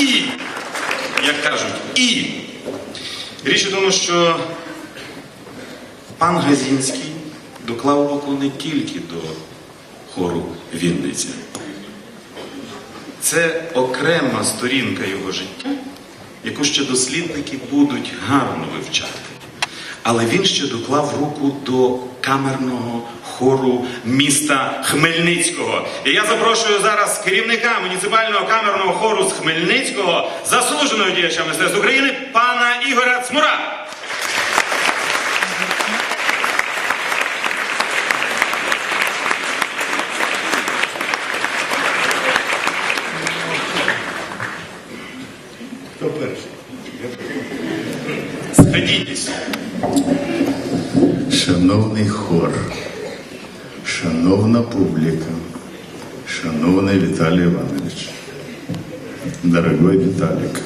І, як кажуть, і. Річ у тому, що пан Газінський доклав руку не тільки до хору Вінниця. Це окрема сторінка його життя, яку ще дослідники будуть гарно вивчати. Але він ще доклав руку до камерного хору міста Хмельницького. І я запрошую зараз керівника муніципального камерного хору з Хмельницького, заслуженого діяча мистецтв України, пана Ігоря Цмура. Сходіть. Шановний хор, шановна публіка, шановний Віталій Іванович, дорогой Віталік,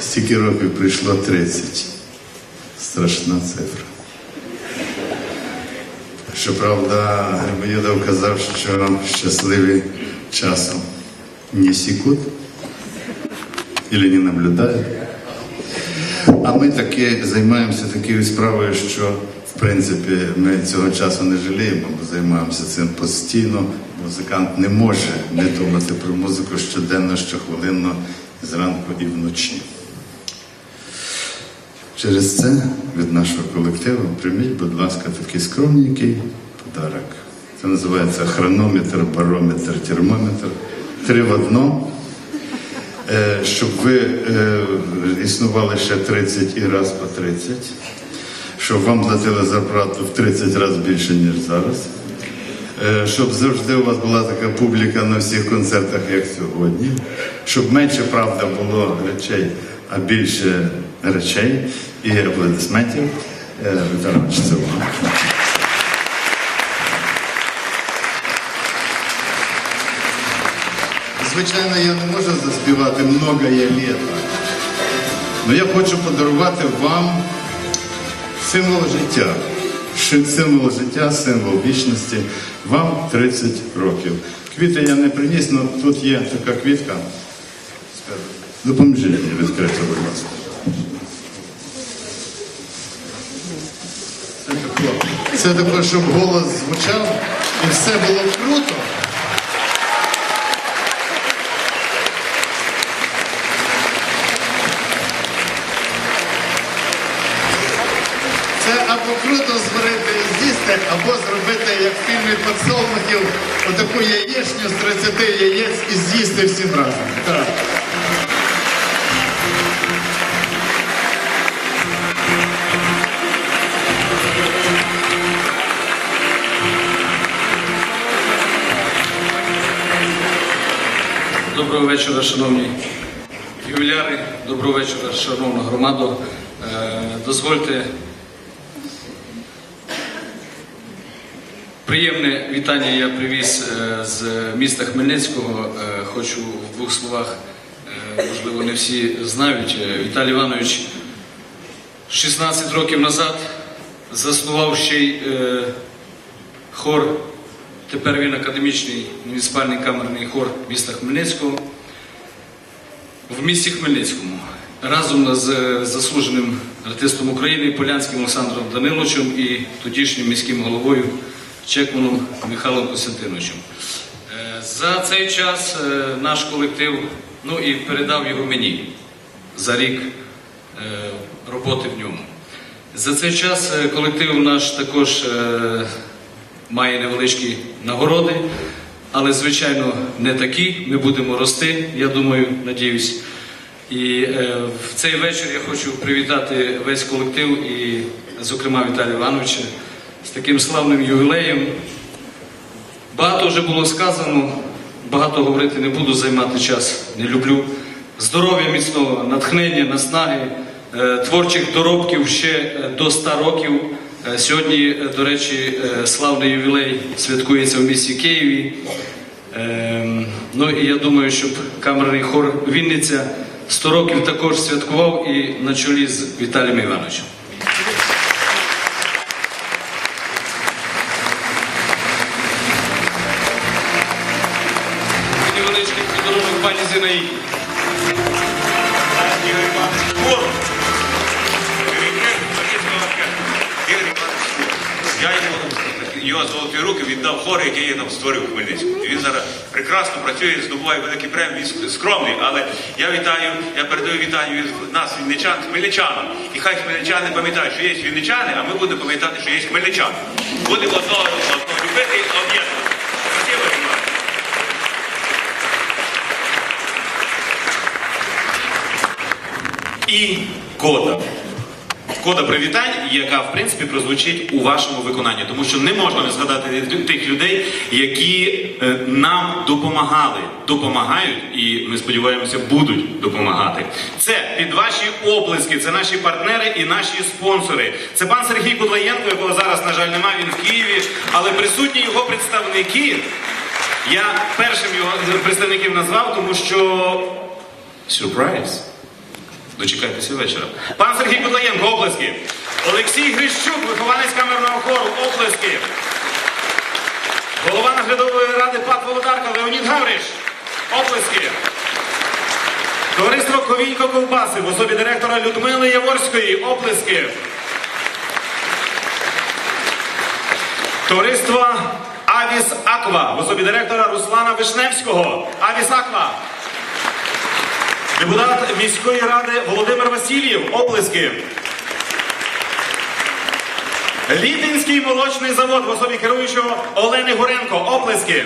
стільки років прийшло 30. Страшна цифра. Щоправда, Грибоєдов казав, що щасливі часом не секунд или не наблюдають. А ми таки займаємося такою справою, що в принципі ми цього часу не жаліємо, бо займаємося цим постійно. Музикант не може не думати про музику щоденно, щохвилинно, зранку і вночі. Через це від нашого колективу прийміть, будь ласка, такий скромненький подарок. Це називається хронометр, барометр, термометр. Три в одному. Е, щоб ви е, існували ще 30 і раз по 30, щоб вам платили зарплату в 30 разів більше, ніж зараз, Е, щоб завжди у вас була така публіка на всіх концертах, як сьогодні, щоб менше правда було речей, а більше речей і аплодисментів. Е, це. Звичайно, я не можу заспівати много літа. Але я хочу подарувати вам символ життя. Символ життя, символ вічності. Вам 30 років. Квіти я не приніс, але тут є така квітка. Допоможіть мені відкрити, будь ласка. Це тако, щоб голос звучав і все було круто. Або зробити, як фільмі «Подсолнухів», отаку яєчню з 30 яєць і з'їсти всім разом. Доброго вечора, шановні ювіляри, доброго вечора, шановна громада. Е, Дозвольте приємне вітання я привіз е, з міста Хмельницького. Е, Хочу в двох словах, е, можливо, не всі знають. Віталій Іванович 16 років назад заснував ще й хор Тепер він академічний муніципальний камерний хор міста Хмельницького в місті Хмельницькому разом з заслуженим артистом України Полянським Олександром Даниловичем і тодішнім міським головою Чекманом Михайлом Костянтиновичем. За цей час е, наш колектив ну і передав його мені за рік е, роботи в ньому. За цей час е, колектив наш також має невеличкі нагороди, але, звичайно, не такі. Ми будемо рости, я думаю, надіюсь. І в цей вечір я хочу привітати весь колектив і, зокрема, Віталія Івановича з таким славним ювілеєм. Багато вже було сказано, багато говорити не буду, займати час не люблю. Здоров'я міцного, натхнення, наснаги, е, творчих доробків ще е, до 100 років. Е, Сьогодні, до речі, славний ювілей святкується в місті Києві. Ем, Ну і я думаю, щоб камерний хор Вінниця 100 років також святкував і на чолі з Віталієм Івановичем. Єдиний Ігор Іванович його золоті руки віддав хор, який я нам створив у Хмельницькому. І він зараз прекрасно працює, здобуває великі премії, скромний, але я вітаю, я передаю вітання від нас, вінничан, хмельничанам. І хай хмельничани пам'ятають, що є вінничани, а ми будемо пам'ятати, що є хмельничани. Будемо одного любити об'єднати. І кода. Кода привітань, яка в принципі прозвучить у вашому виконанні, тому що не можна не згадати тих людей, які е, нам допомагали, допомагають і ми сподіваємося, будуть допомагати. Це під ваші оплески, це наші партнери і наші спонсори. Це пан Сергій Кудлаєнко, якого зараз, на жаль, немає, він в Києві, але присутні його представники. Я першим його представників назвав, тому що сюрприз. Дочекайтеся вечора. Пан Сергій Кудлаєнко, оплески. Олексій Грищук, вихованець камерного хору, оплески. Голова наглядової ради ПАТ Володарка Леонід Гавриш. Оплески. Товариство Ковінько Ковбаси в особі директора Людмили Яворської. Оплески. Товариство Авіс Аква в особі директора Руслана Вишневського. Авіс Аква. Депутат міської ради Володимир Васильєв. Оплески. Літинський молочний завод в особі керуючого Олени Горенко. Оплески.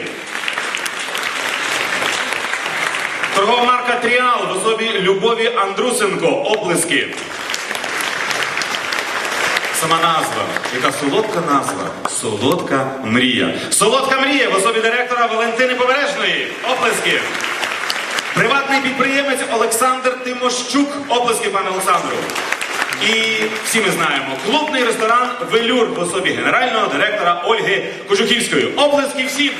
Торгова марка Тріал в особі Любові Андрусенко. Оплески. Сама назва, яка солодка назва, солодка мрія. Солодка мрія в особі директора Валентини Побережної. Оплески. Приватний підприємець Олександр Тимощук. Оплески, пане Олександру. І всі ми знаємо, клубний ресторан Велюр в особі генерального директора Ольги Кожухівської. Оплески всім!